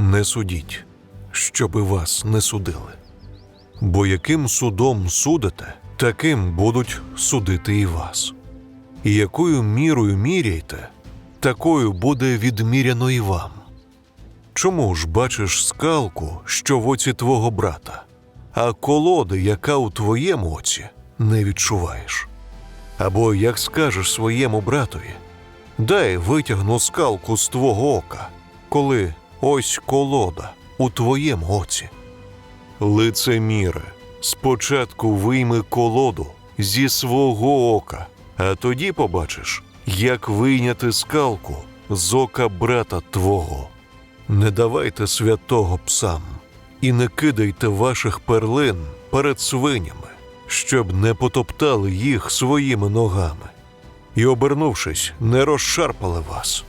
не судіть, щоби вас не судили. Бо яким судом судите, таким будуть судити і вас. І якою мірою міряйте, такою буде відміряно і вам. Чому ж бачиш скалку, що в оці твого брата, а колоди, яка у твоєму оці, не відчуваєш? Або як скажеш своєму братові, дай витягну скалку з твого ока, коли ось колода у твоєму оці. Лицеміре, спочатку вийми колоду зі свого ока, а тоді побачиш, як вийняти скалку з ока брата твого. Не давайте святого псам і не кидайте ваших перлин перед свинями, щоб не потоптали їх своїми ногами, і, обернувшись, не розшарпали вас.